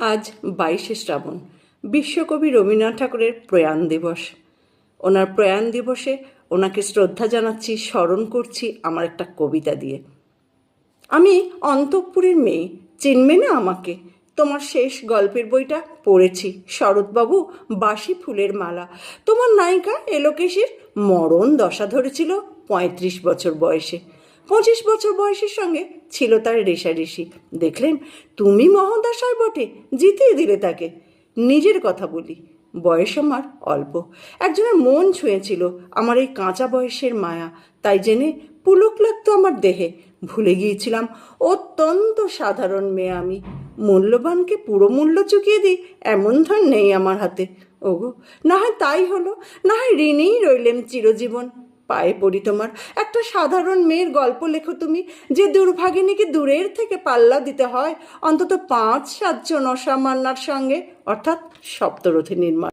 আজ বাইশে শ্রাবণ, বিশ্বকবি রবীন্দ্রনাথ ঠাকুরের প্রয়াণ দিবস। ওনার প্রয়াণ দিবসে ওনাকে শ্রদ্ধা জানাচ্ছি, স্মরণ করছি আমার একটা কবিতা দিয়ে। আমি অন্তঃপুরের মেয়ে, চিনবে না আমাকে? তোমার শেষ গল্পের বইটা পড়েছি, শরৎবাবু বাসি ফুলের মালা। তোমার নায়িকা এলোকেশের মরণ দশা ধরেছিল পঁয়ত্রিশ বছর বয়সে। পঁচিশ বছর বয়সের সঙ্গে ছিল তার রেশারেশি দেখলেন, তুমি মহদাশয় বটে, জিতিয়ে দিলে তাকে। নিজের কথা বলি, বয়স আমার অল্প। একজনের মন ছুঁয়েছিল আমার এই কাঁচা বয়সের মায়া। তাই জেনে পুলক লাগতো আমার দেহে। ভুলে গিয়েছিলাম, অত্যন্ত সাধারণ মেয়ে আমি। মূল্যবানকে পুরো মূল্য চুকিয়ে দিই, এমন ধর নেই আমার হাতে। ওগো, না হয় তাই হলো, না হয় ঋণেই রইলেম চিরজীবন। পায়ে পড়ি তোমার। একটা সাধারণ মেয়ের গল্প লেখো তুমি, যে দুর্ভাগিনীকে দূরের থেকে পাল্লা দিতে হয়। অন্তত পাঁচ, সাতজন অসামান্যার সঙ্গে, অর্থাৎ সপ্তরথী নির্মাণ